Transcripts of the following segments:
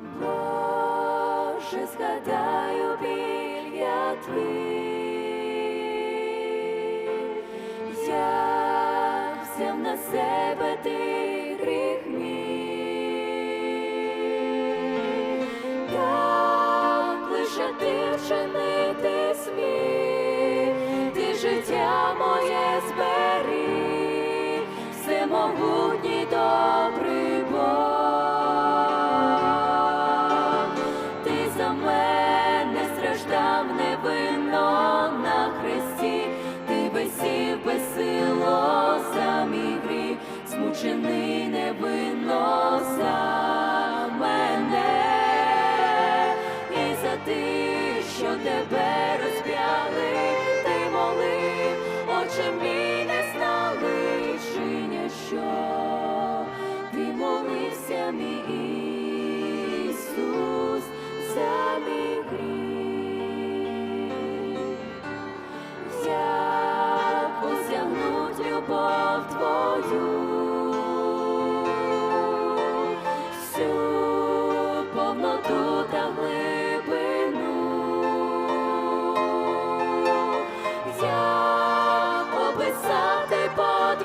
Боже, згадаю біль я я взяв на себе ти гріх мій, так лише ти вчинити смій, ти життя моє зберіг, всемогутній Отче мій не знали, що ти молився мій.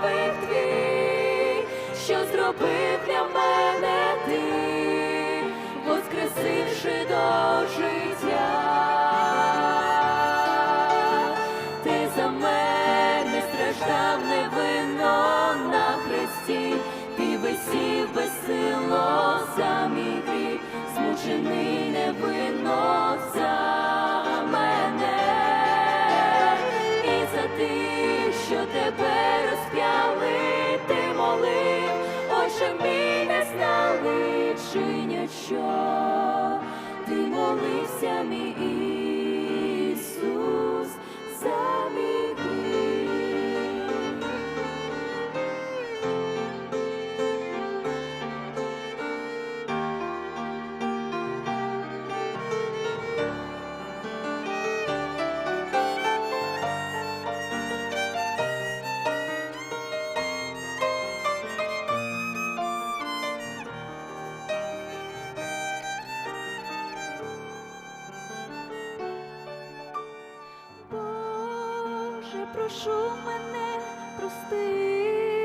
подвиг твій, що зробив для мене ти, воскресивши до життя. шиняча, ти молився мій. Боже, прошу мене прости.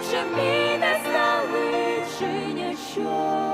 Отче мій не залиши ніщо.